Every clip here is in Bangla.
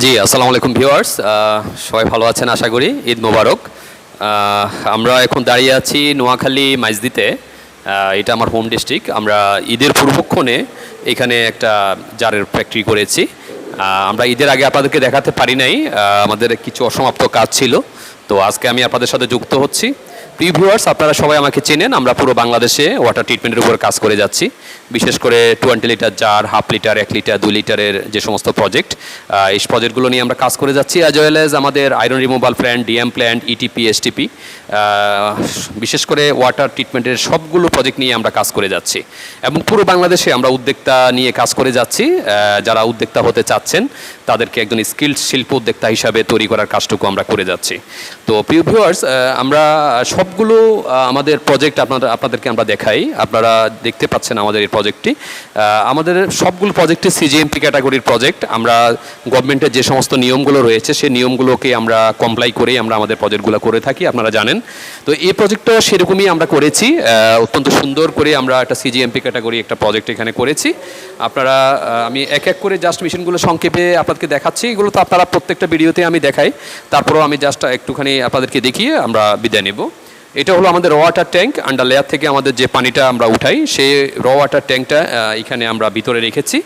জি, আসসালামু আলাইকুম ভিউয়ার্স। সবাই ভালো আছেন আশা করি। ঈদ মোবারক। আমরা এখন দাঁড়িয়ে আছি নোয়াখালী মাইজদিতে। এটা আমার হোম ডিস্ট্রিক্ট আমরা ঈদের পূর্বক্ষণে এখানে একটা জারের ফ্যাক্টরি করেছি। আমরা ঈদের আগে আপনাদেরকে দেখাতে পারি নাই। আমাদের কিছু অসমাপ্ত কাজ ছিল। তো আজকে আমি আপনাদের সাথে যুক্ত হচ্ছি। প্রিয় ভিউয়ার্স আপনারা সবাই আমাকে চেনেন। আমরা পুরো বাংলাদেশে ওয়াটার ট্রিটমেন্টের উপর কাজ করে যাচ্ছি। বিশেষ করে twenty litre jar half litre এক লিটার দুই লিটারের যে সমস্ত প্রজেক্ট এই প্রজেক্টগুলো নিয়ে আমরা কাজ করে যাচ্ছি। অ্যাজ ওয়েল এজ আমাদের iron removal plant DM plant ETP STP বিশেষ করে ওয়াটার ট্রিটমেন্টের সবগুলো প্রজেক্ট নিয়ে আমরা কাজ করে যাচ্ছি। এবং পুরো বাংলাদেশে আমরা উদ্যোক্তা নিয়ে কাজ করে যাচ্ছি। যারা উদ্যোক্তা হতে চাচ্ছেন, তাদেরকে একজন স্কিল্ড শিল্প উদ্যোক্তা হিসাবে তৈরি করার কাজটুকু আমরা করে যাচ্ছি। তো প্রিয় ভিউয়ার্স আমরা সবগুলো আমাদের প্রজেক্ট আপনাদের আপনাদেরকে আমরা দেখাই। আপনারা দেখতে পাচ্ছেন আমাদের এই প্রজেক্টটি আমাদের সবগুলো প্রজেক্টে সিজিএমপি ক্যাটাগরির প্রজেক্ট আমরা গভর্নমেন্টের যে সমস্ত নিয়মগুলো রয়েছে সেই নিয়মগুলোকে আমরা কমপ্লাই করেই আমরা আমাদের প্রজেক্টগুলো করে থাকি, আপনারা জানেন। তো এই প্রজেক্টটা সেরকমই আমরা করেছি। অত্যন্ত সুন্দর করে আমরা একটা সিজিএমপি ক্যাটাগরি একটা প্রজেক্ট এখানে করেছি। আপনারা আমি এক এক করে জাস্ট মেশিনগুলো সংক্ষেপে আপনাদেরকে দেখাচ্ছি। এগুলো তো আপনারা প্রত্যেকটা ভিডিওতে আমি দেখাই। তারপরেও আমি জাস্ট একটুখানি আপনাদেরকে দেখিয়ে আমরা বিদায় নেব। এটা হলো আমাদের র ওয়াটার ট্যাঙ্ক আন্ডার লেয়ার থেকে আমাদের যে পানিটা আমরা উঠাই সেই র ওয়াটার ট্যাঙ্কটা এখানে আমরা ভিতরে রেখেছি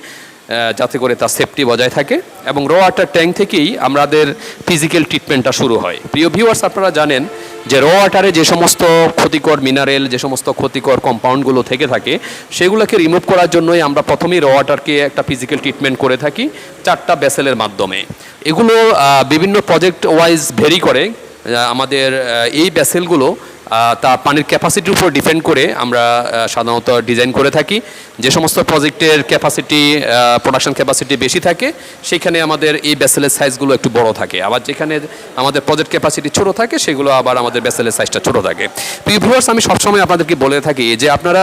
যাতে করে তার সেফটি বজায় থাকে। এবং র ওয়াটার ট্যাঙ্ক থেকেই আমাদের ফিজিক্যাল ট্রিটমেন্টটা শুরু হয়। প্রিয় ভিউয়ার্স আপনারা জানেন যে র ওয়াটারে যে সমস্ত ক্ষতিকর মিনারেল যে সমস্ত ক্ষতিকর কম্পাউন্ডগুলো থেকে থাকে, সেগুলোকে রিমুভ করার জন্যই আমরা প্রথমেই র ওয়াটারকে একটা ফিজিক্যাল ট্রিটমেন্ট করে থাকি চারটা বেসেলের মাধ্যমে। এগুলো বিভিন্ন প্রজেক্ট ওয়াইজ ভেরি করে আমাদের এই ব্যাসেলগুলো তা পানির ক্যাপাসিটির উপর ডিপেন্ড করে আমরা সাধারণত ডিজাইন করে থাকি। যে সমস্ত প্রজেক্টের ক্যাপাসিটি প্রোডাকশন ক্যাপাসিটি বেশি থাকে, সেখানে আমাদের এই ব্যাসেলের সাইজগুলো একটু বড় থাকে। আবার যেখানে আমাদের প্রজেক্ট ক্যাপাসিটি ছোট থাকে, সেগুলো আবার আমাদের ব্যাসেলের সাইজটা ছোট থাকে। প্রিয় ভিউয়ার্স আমি সবসময় আপনাদেরকে বলে থাকি যে আপনারা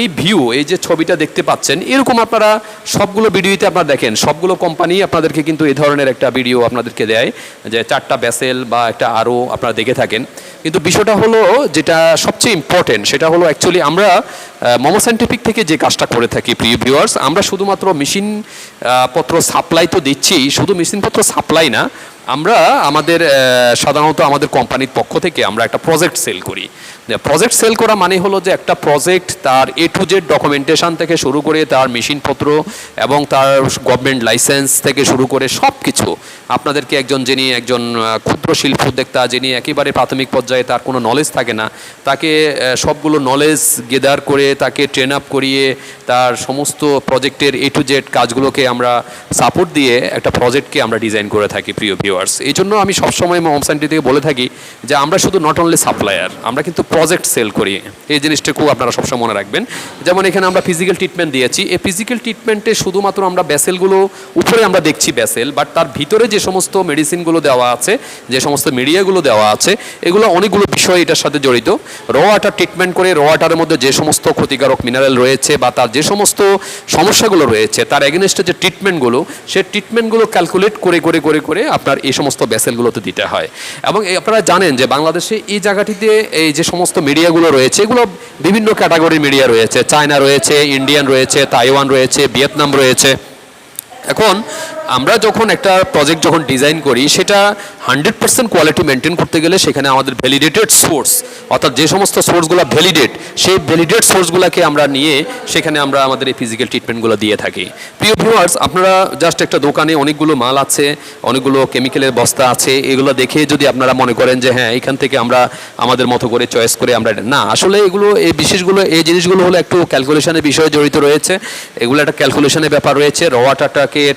এই ভিউ এই যে ছবিটা দেখতে পাচ্ছেন, এরকম আপনারা সবগুলো ভিডিওতে আপনারা দেখেন। সবগুলো কোম্পানি আপনাদেরকে কিন্তু এই ধরনের একটা ভিডিও আপনাদেরকে দেয়, যে চারটা ব্যাসেল বা একটা আরও আপনারা দেখে থাকেন। কিন্তু বিষয়টা হলো, যেটা সবচেয়ে ইম্পর্টেন্ট সেটা হলো অ্যাকচুয়ালি আমরা মোমো সাইন্টিফিক থেকে যে কাজটা করে থাকি, প্রিয় ভিউয়ার্স আমরা শুধুমাত্র মেশিন পত্র সাপ্লাই তো দিচ্ছি, শুধু মেশিনপত্র সাপ্লাই না আমরা আমাদের সাধারণত আমাদের কোম্পানির পক্ষ থেকে আমরা একটা প্রজেক্ট সেল করি। প্রজেক্ট সেল করা মানে হলো যে একটা প্রজেক্ট তার এ টু জেড ডকুমেন্টেশন থেকে শুরু করে তার মেশিনপত্র এবং তার গভর্নমেন্ট লাইসেন্স থেকে শুরু করে সব কিছু আপনাদেরকে একজন যিনি একজন ক্ষুদ্র শিল্প উদ্যোক্তা যিনি একেবারে প্রাথমিক পর্যায়ে তার কোনো নলেজ থাকে না, তাকে সবগুলো নলেজ গেদার করে তাকে ট্রেন আপ করিয়ে তার সমস্ত প্রজেক্টের এ টু জেড কাজগুলোকে আমরা সাপোর্ট দিয়ে একটা প্রজেক্টকে আমরা ডিজাইন করে থাকি প্রিয় ভিউয়ার্স এই জন্য আমি সবসময় হোম সাইন্টি থেকে বলে থাকি যে আমরা শুধু নট অনলি সাপ্লায়ার আমরা কিন্তু প্রজেক্ট সেল করি। এই জিনিসটুকু আপনারা সবসময় মনে রাখবেন। যেমন এখানে আমরা ফিজিক্যাল ট্রিটমেন্ট দিয়েছি। এই ফিজিক্যাল ট্রিটমেন্টে শুধুমাত্র আমরা ব্যাসেলগুলো উপরে আমরা দেখছি ব্যাসেল বাট তার ভিতরে যে সমস্ত মেডিসিনগুলো দেওয়া আছে, যে সমস্ত মিডিয়াগুলো দেওয়া আছে, এগুলো অনেকগুলো বিষয় এটার সাথে জড়িত। র ওয়াটার ট্রিটমেন্ট করে র ওয়াটারের মধ্যে যে সমস্ত ক্ষতিকারক মিনারেল রয়েছে বা তার যে সমস্ত সমস্যাগুলো রয়েছে, তার এগেনস্টে যে ট্রিটমেন্টগুলো সেই ট্রিটমেন্টগুলো ক্যালকুলেট করে করে করে করে আপনার এই সমস্ত ব্যাসেলগুলোতে দিতে হয়। এবং আপনারা জানেন যে বাংলাদেশে এই জায়গাটিতে এই যে সমস্ত মিডিয়াগুলো রয়েছে, এগুলো বিভিন্ন ক্যাটাগরির মিডিয়া রয়েছে। চায়না রয়েছে, ইন্ডিয়ান রয়েছে, তাইওয়ান রয়েছে, ভিয়েতনাম রয়েছে। এখন আমরা যখন একটা প্রজেক্ট যখন ডিজাইন করি, সেটা হান্ড্রেড পার্সেন্ট কোয়ালিটি মেনটেন করতে গেলে সেখানে আমাদের ভ্যালিডেটেড সোর্স অর্থাৎ যে সমস্ত সোর্সগুলো ভ্যালিডেট সেই ভ্যালিডেট সোর্সগুলোকে আমরা নিয়ে সেখানে আমরা আমাদের এই ফিজিক্যাল ট্রিটমেন্টগুলো দিয়ে থাকি। প্রিয় ভিউয়ার্স আপনারা জাস্ট একটা দোকানে অনেকগুলো মাল আছে, অনেকগুলো কেমিক্যালের বস্তা আছে, এগুলো দেখে যদি আপনারা মনে করেন যে হ্যাঁ এখান থেকে আমরা আমাদের মতো করে চয়েস করে আমরা না, আসলে এগুলো, এই বিশেষগুলো, এই জিনিসগুলো হলো একটু ক্যালকুলেশনের বিষয়ে জড়িত রয়েছে। এগুলো একটা ক্যালকুলেশনের ব্যাপার রয়েছে। র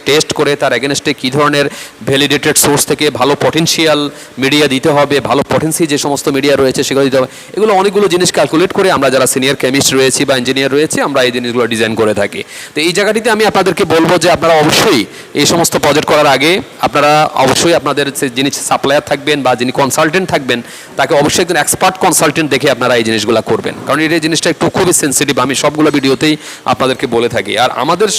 টেস্ট করে তার এগেনস্টে কী ধরনের ভ্যালিডেটেড সোর্স থেকে ভালো পটেনশিয়াল মিডিয়া দিতে হবে, ভালো পটেন্সি যে সমস্ত মিডিয়া রয়েছে সেগুলো দিতে হবে এগুলো অনেকগুলো জিনিস ক্যালকুলেট করে আমরা যারা সিনিয়র কেমিস্ট রয়েছি বা ইঞ্জিনিয়ার রয়েছে, আমরা এই জিনিসগুলো ডিজাইন করে থাকি। তো এই জায়গাটিতে আমি আপনাদেরকে বলব যে আপনারা অবশ্যই এই সমস্ত প্রজেক্ট করার আগে আপনারা অবশ্যই আপনাদের যিনি সাপ্লায়ার থাকবেন বা যিনি কনসালটেন্ট থাকবেন, তাকে অবশ্যই একজন এক্সপার্ট কনসালটেন্ট দেখে আপনারা এই জিনিসগুলো করবেন। কারণ এই জিনিসটা একটু খুবই সেন্সিটিভ আমি সবগুলো ভিডিওতেই আপনাদেরকে বলে থাকি। আর আমাদের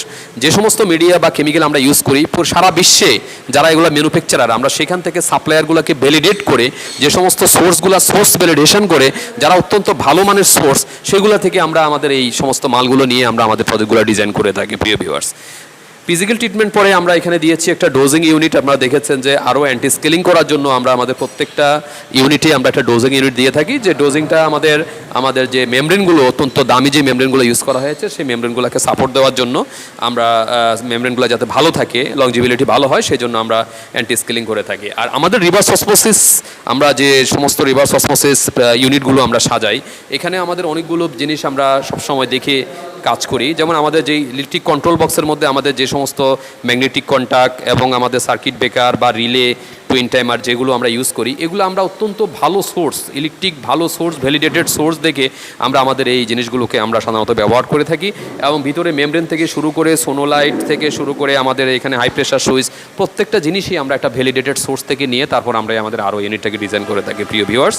যে সমস্ত মিডিয়া বা কেমিক্যাল আমরা ইউজ করি সারা বিশ্বে যারা এগুলো ম্যানুফ্যাকচারার আমরা সেখান থেকে সাপ্লায়ারগুলোকে ভ্যালিডেট করে যে সমস্ত সোর্সগুলো সোর্স ভ্যালিডেশন করে যারা অত্যন্ত ভালো মানের সোর্স সেগুলো থেকে আমরা আমাদের এই সমস্ত মালগুলো নিয়ে আমরা আমাদের প্রজেক্টগুলো ডিজাইন করে থাকি, প্রিয় ভিউয়ার্স ফিজিক্যাল ট্রিটমেন্ট পরে আমরা এখানে দিয়েছি একটা ডোজিং ইউনিট আপনারা দেখেছেন যে আরও অ্যান্টি স্কেলিং করার জন্য আমরা আমাদের প্রত্যেকটা ইউনিটে আমরা একটা ডোজিং ইউনিট দিয়ে থাকি। যে ডোজিংটা আমাদের আমাদের যে মেমব্রেনগুলো অত্যন্ত দামি যে মেমব্রেনগুলো ইউজ করা হয়েছে, সেই মেমব্রেনগুলোকে সাপোর্ট দেওয়ার জন্য আমরা মেমব্রেনগুলো যাতে ভালো থাকে লংজিবিলিটি ভালো হয়, সেই জন্য আমরা অ্যান্টি স্কেলিং করে থাকি। আর আমাদের রিভার্স অসমোসিস আমরা যে সমস্ত রিভার্স অসমোসিস ইউনিটগুলো আমরা সাজাই, এখানে আমাদের অনেকগুলো জিনিস আমরা সবসময় দেখে। কাজ করি। যেমন আমাদের যে ইলেকট্রিক কন্ট্রোল বক্সের মধ্যে আমাদের যে সমস্ত ম্যাগনেটিক কন্ট্যাক্ট এবং আমাদের সার্কিট ব্রেকার বা রিলে টুইন টাইমার যেগুলো আমরা ইউজ করি, এগুলো আমরা অত্যন্ত ভালো সোর্স ইলেকট্রিক ভালো সোর্স ভ্যালিডেটেড সোর্স দেখে আমরা আমাদের এই জিনিসগুলোকে আমরা সাধারণত ব্যবহার করে থাকি এবং ভিতরে মেমব্রেন থেকে শুরু করে সোনোলাইট থেকে শুরু করে আমাদের এখানে হাই প্রেশার সুইচ প্রত্যেকটা জিনিসই আমরা একটা ভ্যালিডেটেড সোর্স থেকে নিয়ে তারপর আমরা আমাদের আরও ইউনিটটাকে ডিজাইন করে থাকি, প্রিয় ভিউয়ার্স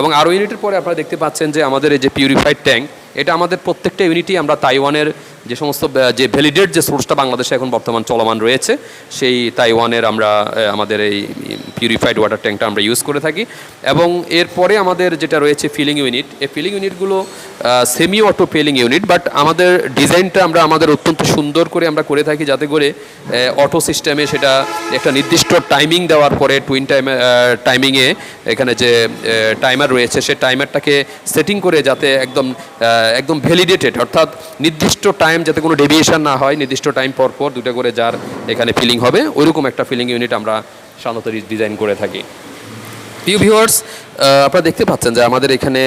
এবং আরও ইউনিটের পরে আপনারা দেখতে পাচ্ছেন যে আমাদের এই যে পিউরিফাইড ট্যাঙ্ক এটা আমাদের প্রত্যেকটা ইউনিটি আমরা তাইওয়ানের যে সমস্ত যে ভ্যালিডেট যে সোর্সটা বাংলাদেশে এখন বর্তমান চলমান রয়েছে, সেই তাইওয়ানের আমরা আমাদের এই পিউরিফাইড ওয়াটার ট্যাঙ্কটা আমরা ইউজ করে থাকি। এবং এরপরে আমাদের যেটা রয়েছে ফিলিং ইউনিট এই filling ইউনিটগুলো semi auto filling unit but আমাদের ডিজাইনটা আমরা, আমাদের অত্যন্ত সুন্দর করে আমরা করে থাকি যাতে করে অটো সিস্টেমে সেটা একটা নির্দিষ্ট টাইমিং দেওয়ার পরে টুইন টাইম টাইমিংয়ে এখানে যে টাইমার রয়েছে সে টাইমারটাকে সেটিং করে যাতে একদম একদম ভ্যালিডেটেড অর্থাৎ নির্দিষ্ট টাইম যাতে কোনো ডেভিয়েশন না হয়, নির্দিষ্ট টাইম পর পর দুটো করে যার এখানে ফিলিং হবে। ওইরকম একটা ফিলিং ইউনিট আমরা সাধারণত ডিজাইন করে থাকি। প্রিয় ভিউয়ার্স আপনারা দেখতে পাচ্ছেন যে আমাদের এখানে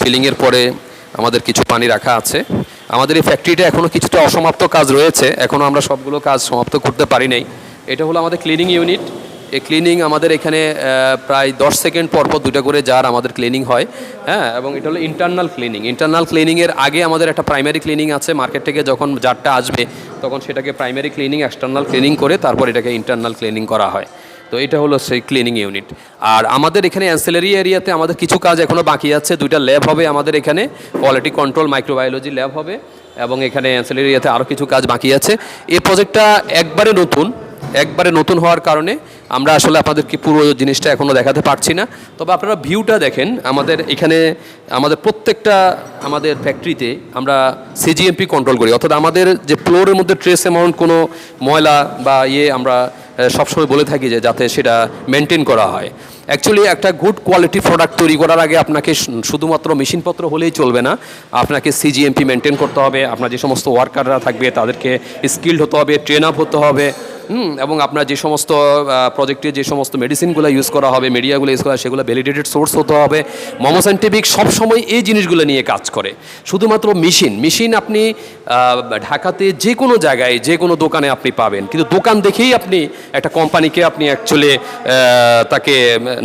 ফিলিংয়ের পরে আমাদের কিছু পানি রাখা আছে। আমাদের এই ফ্যাক্টরিটা এখনও কিছুটা অসমাপ্ত কাজ রয়েছে। এখনও আমরা সবগুলো কাজ সমাপ্ত করতে পারি নাই। এটা হলো আমাদের ক্লিনিং ইউনিট এই ক্লিনিং আমাদের এখানে প্রায় দশ সেকেন্ড পর পর দুটো করে যার আমাদের ক্লিনিং হয় হ্যাঁ? এবং এটা হলো ইন্টারনাল ক্লিনিং ইন্টারনাল ক্লিনিংয়ের আগে আমাদের একটা প্রাইমারি ক্লিনিং আছে মার্কেট থেকে যখন জারটা আসবে, তখন সেটাকে প্রাইমারি ক্লিনিং এক্সটার্নাল ক্লিনিং করে তারপর এটাকে ইন্টারনাল ক্লিনিং করা হয়। তো এটা হলো সেই ক্লিনিং ইউনিট আর আমাদের এখানে অ্যান্সেলারি এরিয়াতে আমাদের কিছু কাজ এখনও বাকি আছে। দুইটা ল্যাব হবে আমাদের এখানে কোয়ালিটি কন্ট্রোল মাইক্রোবায়োলজি ল্যাব হবে, এবং এখানে অ্যান্সেলারি এরিয়াতে আরও কিছু কাজ বাকি আছে। এই প্রজেক্টটা একবারে নতুন একবারে নতুন হওয়ার কারণে আমরা আসলে আপনাদেরকে পুরো জিনিসটা এখনও দেখাতে পারছি না। তবে আপনারা ভিউটা দেখেন, আমাদের এখানে, আমাদের প্রত্যেকটা আমাদের ফ্যাক্টরিতে আমরা সিজিএমপি কন্ট্রোল করি। অর্থাৎ আমাদের যে ফ্লোরের মধ্যে ট্রেস অ্যামাউন্ট কোনো ময়লা বা ইয়ে আমরা সবসময় বলে থাকি যে যাতে সেটা মেনটেন করা হয়। অ্যাকচুয়ালি একটা গুড কোয়ালিটি প্রোডাক্ট তৈরি করার আগে আপনাকে শুধুমাত্র মেশিনপত্র হলেই চলবে না। আপনাকে সিজিএমপি মেনটেন করতে হবে। আপনার যে সমস্ত ওয়ার্কাররা থাকবে, তাদেরকে স্কিল্ড হতে হবে ট্রেন আপ হতে হবে। হুম, এবং আপনার যে সমস্ত প্রজেক্টে যে সমস্ত মেডিসিনগুলো ইউজ করা হবে মিডিয়াগুলো ইউজ করা সেগুলো ভ্যালিডেটেড সোর্স হতে হবে। মোমো সাইন্টিফিক সবসময় এই জিনিসগুলো নিয়ে কাজ করে। শুধুমাত্র মেশিন মেশিন আপনি ঢাকাতে যে কোনো জায়গায় যে কোনো দোকানে আপনি পাবেন। কিন্তু দোকান দেখেই আপনি একটা কোম্পানিকে আপনি অ্যাকচুয়ালি তাকে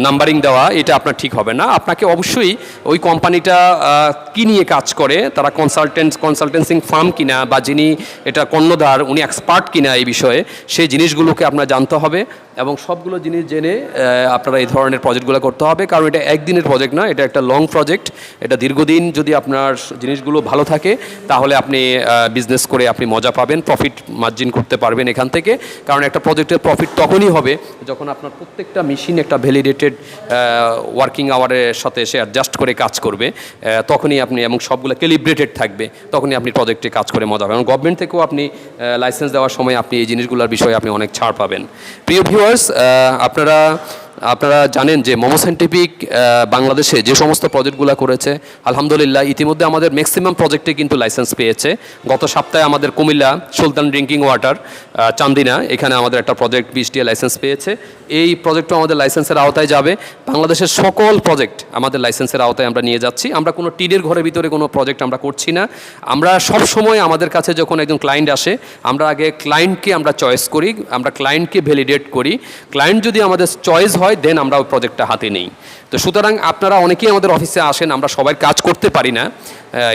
নাম্বারিং দেওয়া এটা আপনার ঠিক হবে না। আপনাকে অবশ্যই ওই কোম্পানিটা কি নিয়ে কাজ করে তারা কনসালটেন্ট কনসালটেন্সিং ফার্ম কিনা বা যিনি এটা কর্ণধার উনি এক্সপার্ট কিনা এই বিষয়ে সেই জিনিসগুলোকে আপনার জানতে হবে এবং সবগুলো জিনিস জেনে আপনারা এই ধরনের প্রজেক্টগুলো করতে হবে। কারণ এটা একদিনের প্রজেক্ট না, এটা একটা লং প্রজেক্ট এটা দীর্ঘদিন যদি আপনার জিনিসগুলো ভালো থাকে, তাহলে আপনি বিজনেস করে আপনি মজা পাবেন প্রফিট মার্জিন করতে পারবেন এখান থেকে। কারণ একটা প্রজেক্টের প্রফিট তখনই হবে যখন আপনার প্রত্যেকটা মেশিন একটা ভ্যালিডেটেড ওয়ার্কিং আওয়ারের সাথে সে অ্যাডজাস্ট করে কাজ করবে তখনই আপনি এবং সবগুলো ক্যালিব্রেটেড থাকবে, তখনই আপনি প্রজেক্টে কাজ করে মজা পাবেন। গভর্নমেন্ট থেকেও আপনি লাইসেন্স দেওয়ার সময় আপনি এই জিনিসগুলোর বিষয়ে আপনি অনেক ছাড় পাবেন। প্রিয় ভিউয়ার্স আপনারা আপনারা জানেন যে মোমো সাইন্টিফিক বাংলাদেশে যে সমস্ত প্রজেক্টগুলো করেছে, আলহামদুলিল্লাহ, ইতিমধ্যে আমাদের ম্যাক্সিমাম প্রজেক্টে কিন্তু লাইসেন্স পেয়েছে। গত সপ্তাহে আমাদের কুমিল্লা সুলতান ড্রিঙ্কিং ওয়াটার চান্দিনা, এখানে আমাদের একটা প্রজেক্ট বিশটিয়া লাইসেন্স পেয়েছে। এই প্রজেক্টও আমাদের লাইসেন্সের আওতায় যাবে। বাংলাদেশের সকল প্রজেক্ট আমাদের লাইসেন্সের আওতায় আমরা নিয়ে যাচ্ছি। আমরা কোনো টিনের ঘরের ভিতরে কোনো প্রজেক্ট আমরা করছি না। আমরা সব সময় আমাদের কাছে যখন একজন ক্লায়েন্ট আসে, আমরা আগে ক্লায়েন্টকে আমরা চয়েস করি, আমরা ক্লায়েন্টকে ভ্যালিডেট করি। ক্লায়েন্ট যদি আমাদের চয়েস হয় দেন আমরা ওই প্রজেক্টটা হাতে নিই। তো সুতরাং আপনারা অনেকেই আমাদের অফিসে আসেন, আমরা সবাই কাজ করতে পারি না।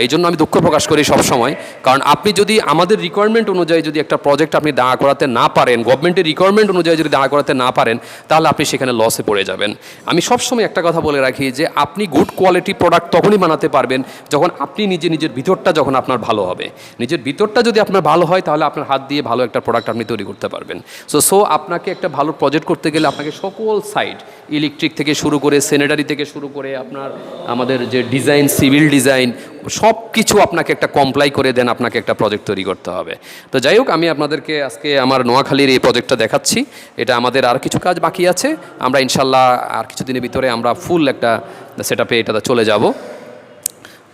এই জন্য আমি দুঃখ প্রকাশ করি সব সময় কারণ আপনি যদি আমাদের রিকোয়ারমেন্ট অনুযায়ী যদি একটা প্রজেক্ট আপনি দাঁড়া করাতে না পারেন গভর্নমেন্টের রিকোয়ারমেন্ট অনুযায়ী যদি দাঁড়া করাতে না পারেন, তাহলে আপনি সেখানে লসে পড়ে যাবেন। আমি সবসময় একটা কথা বলে রাখি যে, আপনি গুড কোয়ালিটি প্রোডাক্ট তখনই বানাতে পারবেন যখন আপনি নিজে নিজের ভিতরটা যখন আপনার ভালো হবে। নিজের ভিতরটা যদি আপনার ভালো হয়, তাহলে আপনার হাত দিয়ে ভালো একটা প্রোডাক্ট আপনি তৈরি করতে পারবেন। সো সো আপনাকে একটা ভালো প্রজেক্ট করতে গেলে আপনাকে সকল সাইড সাইড, ইলেকট্রিক থেকে শুরু করে সেনেটারি থেকে শুরু করে আপনার, আমাদের যে ডিজাইন, সিভিল ডিজাইন সব কিছু আপনাকে একটা কমপ্লাই করে দেন, আপনাকে একটা প্রজেক্ট তৈরি করতে হবে। তো যাই হোক, আমি আপনাদেরকে আজকে আমার নোয়াখালীর এই প্রজেক্টটা দেখাচ্ছি। এটা আমাদের আর কিছু কাজ বাকি আছে। আমরা ইনশাল্লাহ আর কিছুদিনের ভিতরে আমরা ফুল একটা সেট আপে এটা চলে যাব।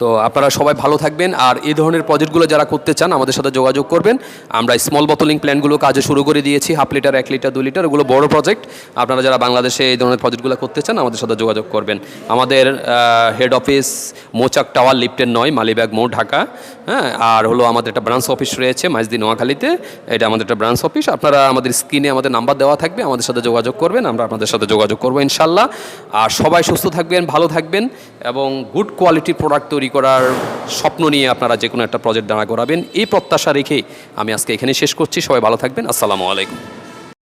তো আপনারা সবাই ভালো থাকবেন আর এই ধরনের প্রজেক্টগুলো যারা করতে চান আমাদের সাথে যোগাযোগ করবেন। আমরা স্মল বোতলিং প্ল্যানগুলো কাজে শুরু করে দিয়েছি হাফ লিটার এক লিটার দু লিটার ওগুলো বড় প্রজেক্ট আপনারা যারা বাংলাদেশে এই ধরনের প্রজেক্টগুলো করতে চান আমাদের সাথে যোগাযোগ করবেন। আমাদের হেড অফিস মোচাক টাওয়ার লিফটের নয়, মালিবাগ মোড়, ঢাকা। হ্যাঁ আর হলো আমাদের একটা ব্রাঞ্চ অফিস রয়েছে মাইজদি নোয়াখালীতে। এটা আমাদের একটা ব্রাঞ্চ অফিস আপনারা আমাদের স্ক্রিনে আমাদের নাম্বার দেওয়া থাকবে, আমাদের সাথে যোগাযোগ করবেন, আমরা আপনাদের সাথে যোগাযোগ করব ইনশাল্লাহ। আর সবাই সুস্থ থাকবেন, ভালো থাকবেন এবং গুড কোয়ালিটির প্রোডাক্ট তৈরি করার স্বপ্ন নিয়ে আপনারা যে কোনো একটা প্রজেক্ট দাঁড়া করাবেন এই প্রত্যাশা রেখে আমি আজকে এখানে শেষ করছি। সবাই ভালো থাকবেন। আসসালামু আলাইকুম।